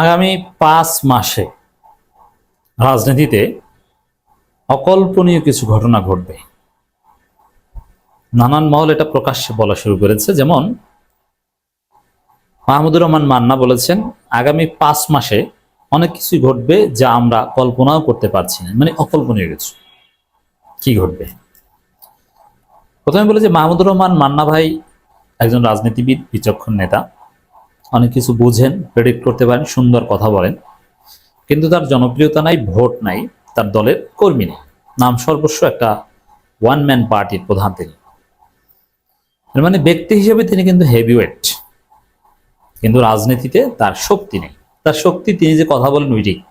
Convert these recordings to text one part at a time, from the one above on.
আগামী পাঁচ মাসে রাজনীতিতে অকল্পনীয় কিছু ঘটনা ঘটবে। নানান মহল এটা প্রকাশ্যে বলা শুরু করেছে। যেমন মাহমুদুর রহমান মান্না বলেছেন, আগামী পাঁচ মাসে অনেক কিছুই ঘটবে যা আমরা কল্পনাও করতে পারছি না। মানে অকল্পনীয় কিছু কি ঘটবে? প্রথমে বলে যে মাহমুদুর রহমান মান্না ভাই একজন রাজনীতিবিদ, বিচক্ষণ নেতা। অনেক কিছু বুঝেন প্রেডিক্ট করতে পারেন, সুন্দর কথা বলেন। কিন্তু তার জনপ্রিয়তা নাই, ভোট নাই, তার দলের কর্মী নেই। নাম সর্বস্ব একটা ওয়ান ম্যান পার্টির প্রধান তিনি। মানে ব্যক্তি হিসেবে তিনি কিন্তু হেভিওয়েট কিন্তু রাজনীতিতে তার শক্তি নেই। তার শক্তি তিনি যে কথা বলেন ওইটি।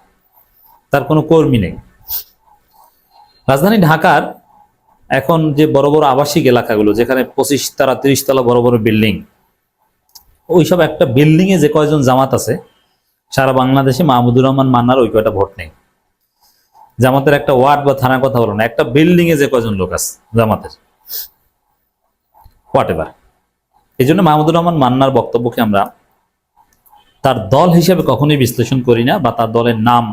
তার কোনো কর্মী নেই। রাজধানী ঢাকার এখন যে বড় বড় আবাসিক এলাকাগুলো, যেখানে পঁচিশ তালা তিরিশ তলা বড় বড় বিল্ডিং ওইসব একটা বিল্ডিং এ যে কয়জন জামাত আছে, সারা বাংলাদেশে মাহমুদুর রহমান, মান্নার ওই কয়টা ভোট নেই। জামাতের একটা ওয়ার্ড বা থানার কথা বলো না, একটা বিল্ডিং এ যে কয়জন লোক আছে জামাতের? হোয়াট এভার এই জন্য মাহমুদুর রহমান, মান্নার বক্তব্যকে আমরা তার দল হিসেবে কখনোই বিশ্লেষণ করি না বা তার দলের নাম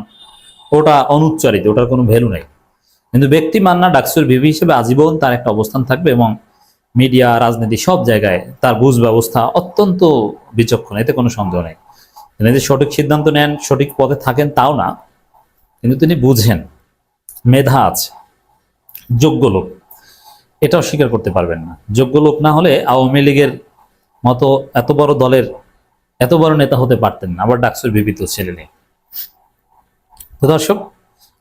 ওটা অনুচ্চারিত, ওটার কোনো ভ্যালু নেই। কিন্তু ব্যক্তি মান্না, ডাকসুর ভিভি হিসেবে আজীবন তার একটা অবস্থান থাকবে এবং মিডিয়া, রাজনীতি সব জায়গায় তার বুঝ ব্যবস্থা অত্যন্ত বিচক্ষণ, এতে কোনো সন্দেহ নেই। তিনি যে সঠিক সিদ্ধান্ত নেন, সঠিক পথে থাকেন, তাও না। কিন্তু তিনি বুঝেন, মেধা আছে, যোগ্য লোক। এটাও স্বীকার করতে পারবেন না। যোগ্য লোক না হলে আওয়ামী লীগের মতো এত বড় দলের, এত বড় নেতা হতে পারতেন না। আবার ডাকসুর বিবিত ছেলে নেই তো দর্শক,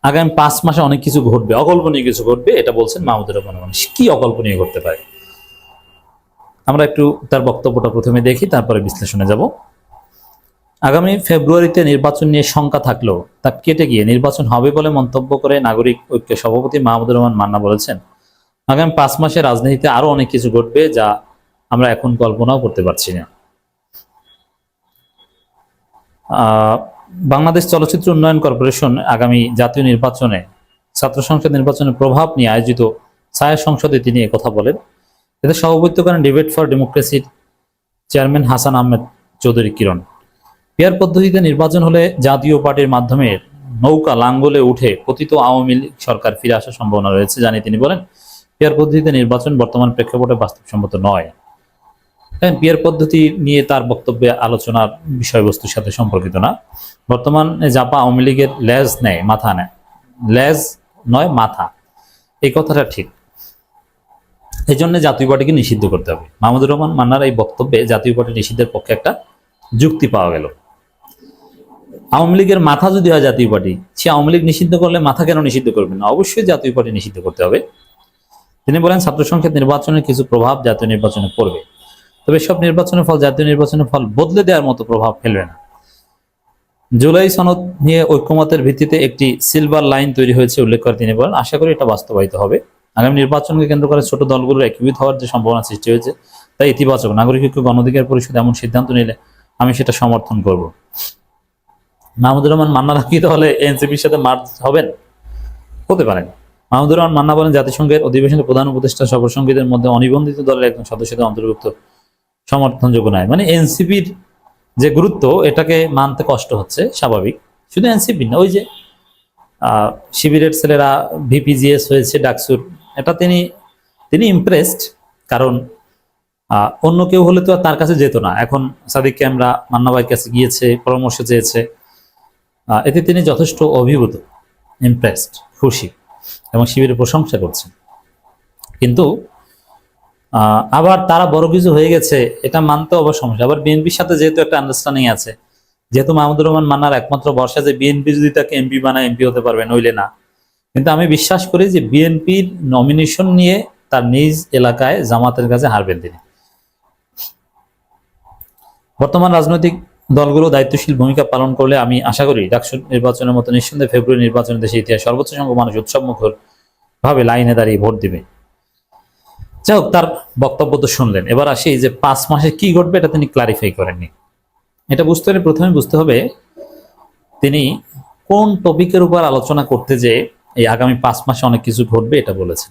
আগামী পাঁচ মাসে অনেক কিছু ঘটবে, অকল্পনীয় কিছু ঘটবে, এটা বলছেন মাহমুদুর রহমান। মানুষ কি অকল্পনীয় ঘটতে পারে? আমরা একটু তার বক্তব্যটা প্রথমে দেখি, তারপরে বিশ্লেষণে যাব। আগামী ফেব্রুয়ারিতে নির্বাচন নিয়ে শঙ্কা থাকলেও তা কেটে গিয়ে নির্বাচন হবে বলে মন্তব্য করে নাগরিক ঐক্য সভাপতি মাহমুদুর রহমান মান্না বলেছেন। আগামী পাঁচ মাসে রাজনীতিতে আরও অনেক কিছু ঘটবে যা আমরা এখন কল্পনাও করতে পারছি না। বাংলাদেশ চলচ্চিত্র উন্নয়ন কর্পোরেশন আগামী জাতীয় নির্বাচনে, ছাত্র সংসদ নির্বাচনের প্রভাব নিয়ে আয়োজিত ছায়া সংসদে তিনি কথা বলেন। এতে সভাপতিত্ব করেন ডিবেট ফর ডেমোক্রেসির চেয়ারম্যান হাসান আহমেদ চৌধুরী কিরণ। পেয়ার পদ্ধতিতে নির্বাচন হলে জাতীয় পার্টির মাধ্যমে নৌকা লাঙ্গলে উঠে পতিত আওয়ামী লীগ সরকার ফিরে আসার সম্ভাবনা রয়েছে জানিয়ে তিনি বলেন পেয়ার পদ্ধতিতে নির্বাচন বর্তমান প্রেক্ষাপটে বাস্তবসম্মত নয়। হ্যাঁ পিয়ার পদ্ধতি নিয়ে তার বক্তব্যে আলোচনার বিষয়বস্তুর সাথে সম্পর্কিত না। বর্তমানে জাপা আওয়ামী লীগের লেজ নেয়, মাথা নেয়। লেজ নয়, মাথা। এই কথাটা ঠিক। এই জন্য জাতীয় পার্টিকে নিষিদ্ধ করতে হবে। মাহমুদুর রহমান মান্নার এই বক্তব্যে জাতীয় পার্টি নিষিদ্ধের পক্ষে একটা যুক্তি পাওয়া গেল। আওয়ামী লীগের মাথা যদি হয় জাতীয় পার্টি, সে আওয়ামী লীগ নিষিদ্ধ করলে মাথা কেন নিষিদ্ধ করবে না? অবশ্যই জাতীয় পার্টি নিষিদ্ধ করতে হবে। তিনি বলেন, ছাত্র সংসদ নির্বাচনের কিছু প্রভাব জাতীয় নির্বাচনে পড়বে। তবে সব নির্বাচনের ফল জাতীয় নির্বাচনের ফল বদলে দেওয়ার মতো প্রভাব ফেলবে না। জুলাই সনদ নিয়ে ঐক্যমতের ভিত্তিতে একটি সিলভার লাইন তৈরি হয়েছে, উল্লেখ করে তিনি বলেন। আশা করি এটা বাস্তবায়িত হবে। আগামী নির্বাচনকে কেন্দ্র করে ছোট দলগুলোর একীভূত হওয়ার যে সম্ভাবনা সৃষ্টি হয়েছে, তাই ইতিবাচক নাগরিক ঐক্য, গণঅধিকার পরিষদ এমন সিদ্ধান্ত নিলে আমি সেটা সমর্থন করব। মাহমুদুর রহমান মান্না কি তাহলে এনসিপির সাথে মার্চ হবেন? হতে পারেন মাহমুদুর রহমান মান্না বলেন, জাতিসংঘের অধিবেশনে প্রধান উপদেষ্টা সফর সঙ্গীদের মধ্যে অনিবন্ধিত দলের একজন সদস্যদের অন্তর্ভুক্ত সমর্থনযোগ্য নয়। মানে এনসিপির যে গুরুত্ব, এটাকে মানতে কষ্ট হচ্ছে, স্বাভাবিক। শুধু এনসিপি না, ওই যে শিবিরের ছেলেরা ভিপিজিএস হয়েছে, ডাকসুর এটা তিনি তিনি ইমপ্রেসড কারণ অন্য কেউ হলে তো আর তার কাছে যেত না। এখন সাদিক ক্যামরা মান্না ভাইয়ের কাছে গিয়েছে, পরামর্শ চেয়েছে এতে তিনি যথেষ্ট অভিভূত ইমপ্রেসড খুশি, এবং শিবিরের প্রশংসা করছেন। কিন্তু আবার তারা বড় কিছু হয়ে গেছে, এটা মানতে অবশ্য সমস্যা। আবার বিএনপির সাথে যেহেতু একটা আন্ডারস্ট্যান্ডিং আছে, যেহেতু মাহমুদুর রহমান মান্নার একমাত্র বর্ষা যে বিএনপি যদি তাকে এমপি বানায়, এমপি হতে পারবে, নইলে না। কিন্তু আমি বিশ্বাস করি যে বিএনপির নমিনেশন নিয়ে তার নিজ এলাকায় জামাতের কাছে হারবেন তিনি। বর্তমান রাজনৈতিক দলগুলো দায়িত্বশীল ভূমিকা পালন করলে আমি আশা করি ডাকসু নির্বাচনের মতো নিঃসন্দেহে ফেব্রুয়ারি নির্বাচনের দেশে ইতিহাস সর্বোচ্চ সংখ্যক মানুষ উৎসব মুখর ভাবে লাইনে দাঁড়িয়ে ভোট দিবে। যাই হোক, তার বক্তব্য তো শুনলেন। এবার আসি যে পাঁচ মাসে কি ঘটবে এটা তিনি ক্লারিফাই করেননি। এটা বুঝতে হলে প্রথমে বুঝতে হবে তিনি কোন টপিকের উপর আলোচনা করতে যে এই আগামী পাঁচ মাসে অনেক কিছু ঘটবে, এটা বলেছেন।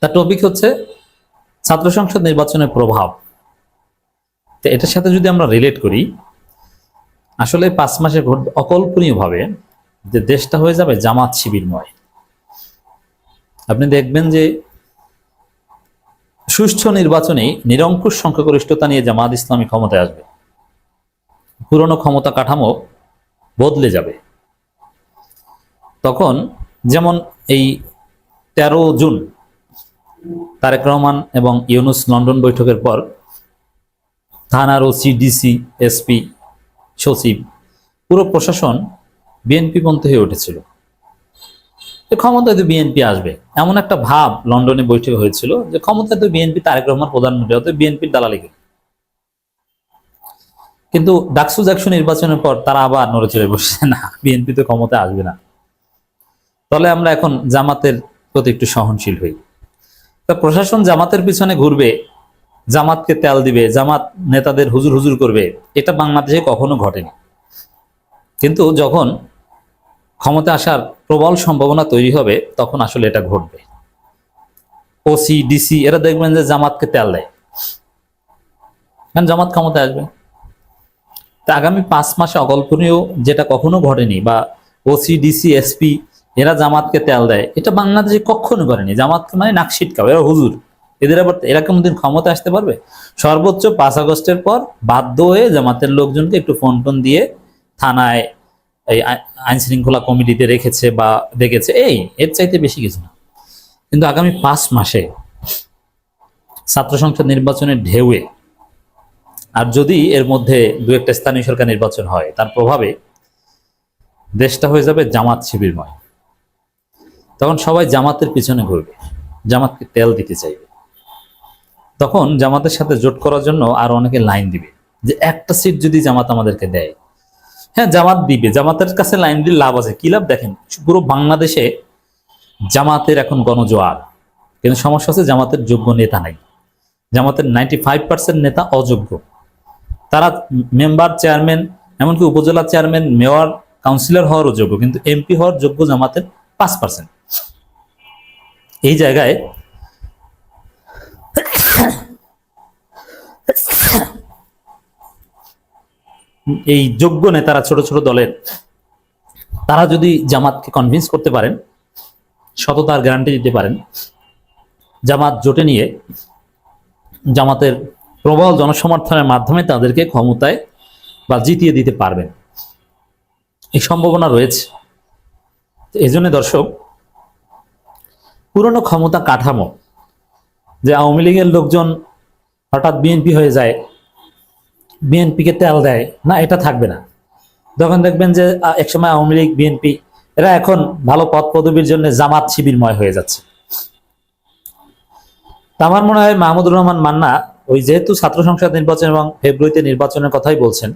তার টপিক হচ্ছে ছাত্র সংসদ নির্বাচনের প্রভাব। তো এটার সাথে যদি আমরা রিলেট করি, আসলে পাঁচ মাসে ঘটবে অকল্পনীয় ভাবে যে দেশটা হয়ে যাবে জামাত শিবিরময়। আপনি দেখবেন যে সুষ্ঠু নির্বাচনে নিরঙ্কুশ সংখ্যাগরিষ্ঠতা নিয়ে জামাত ইসলামী ক্ষমতায় আসবে। পুরনো ক্ষমতা কাঠামো বদলে যাবে। তখন যেমন এই তেরো জুন তারেক রহমান এবং ইউনুস লন্ডন বৈঠকের পর থানার ওসি, ডিসি, এসপি, সচিব পুরো প্রশাসন বিএনপি পন্থী হয়ে উঠেছিল। ক্ষমতায় তো বিএনপি আসবে। এমন একটা ভাব লন্ডনে বৈঠকে হয়েছিল যে ক্ষমতায় তো বিএনপি তারেক রহমান প্রধানমন্ত্রী হতে বিএনপির দালালি করে। কিন্তু ডাকসু জাকসু নির্বাচনের পর তারা আবার নড়ে চড়ে বসছে, না, বিএনপি তো ক্ষমতায় আসবে না। তাহলে আমরা এখন জামাতের প্রতি একটু সহনশীল হই। তা প্রশাসন জামাতের পিছনে ঘুরবে, জামাতকে তেল দিবে, জামাত নেতাদের হুজুর হুজুর করবে, এটা বাংলাদেশে কখনো ঘটেনি। কিন্তু যখন ক্ষমতা আসার প্রবল সম্ভাবনা তৈরি হবে, তখন আসলে এটা ঘটবে। ওসি ডিসি এরা দেখবেন যে জামাতকে তেল দেয়। কারণ জামাত ক্ষমতায় আসবে। তা আগামী পাঁচ মাসে অকল্পনীয় যেটা কখনো ঘটেনি বা ওসি ডিসি এসপি এরা জামাতকে তেল দেয়। এটা বাংলাদেশে কখনো করেনি। জামাতকে মানে নাকশিট খাবে এরা হুজুর। এদের আবার এরা কোনদিন ক্ষমতা আসতে পারবে? সর্বোচ্চ পাঁচ আগস্টের পর বাধ্য হয়ে জামাতের লোকজনকে একটু ফোন টোন দিয়ে থানায় এই আইন শৃঙ্খলা কমিটিতে রেখেছে বা দেখেছে এই, এর চাইতে বেশি কিছু না। কিন্তু আগামী পাঁচ মাসে ছাত্র সংসদ নির্বাচনের ঢেউয়ে, আর যদি এর মধ্যে দু একটা স্থানীয় সরকার নির্বাচন হয়, তার প্রভাবে দেশটা হয়ে যাবে জামাত শিবিরময়। তখন সবাই জামাতের পিছনে ঘুরবে, জামাতকে তেল দিতে চাইবে। তখন জামাতের সাথে জোট করার জন্য আর অনেকে লাইন দিবে যে একটা সিট যদি জামাত আমাদেরকে দেয়। হ্যাঁ জামাত দিবে, জামাতের কাছে লাইন দিলে লাভ আছে। কি লাভ? দেখেন, পুরো বাংলাদেশে জামাতের এখন গণজোয়ার, কিন্তু সমস্যা হচ্ছে জামাতের যোগ্য নেতা নাই। জামাতের নাইনটি ফাইভ পার্সেন্ট নেতা অযোগ্য। তারা মেম্বার, চেয়ারম্যান, এমনকি উপজেলা চেয়ারম্যান, মেয়র, কাউন্সিলর হওয়ারও যোগ্য, কিন্তু এমপি হওয়ার যোগ্য জামাতের পাঁচ পার্সেন্ট এই জায়গায় এই যোগ্য নেতারা, ছোট ছোট দলের, তারা যদি জামাতকে কনভিন্স করতে পারেন, সততার গ্যারান্টি দিতে পারেন, জামাত জোটে নিয়ে জামাতের প্রবল জনসমর্থনের মাধ্যমে তাদেরকে ক্ষমতায় বা জিতিয়ে দিতে পারবেন। এই সম্ভাবনা রয়েছে। এই জন্য দর্শক পুরনো ক্ষমতা কাঠামো, যে আওয়ামী লীগের লোকজন হঠাৎ বিএনপি হয়ে যায় বিএনপিকে তেল দেয়, না, এটা থাকবে না। তখন দেখবেন যে একসময় আওয়ামী লীগ বিএনপি এরা এখন ভালো পদ পদবীর জন্য জামাত শিবিরময় হয়ে যাচ্ছে। আমার মনে হয় মাহমুদুর রহমান মান্না ওই যেহেতু ছাত্র সংসদ নির্বাচন এবং ফেব্রুয়ারিতে নির্বাচনের কথাই বলছেন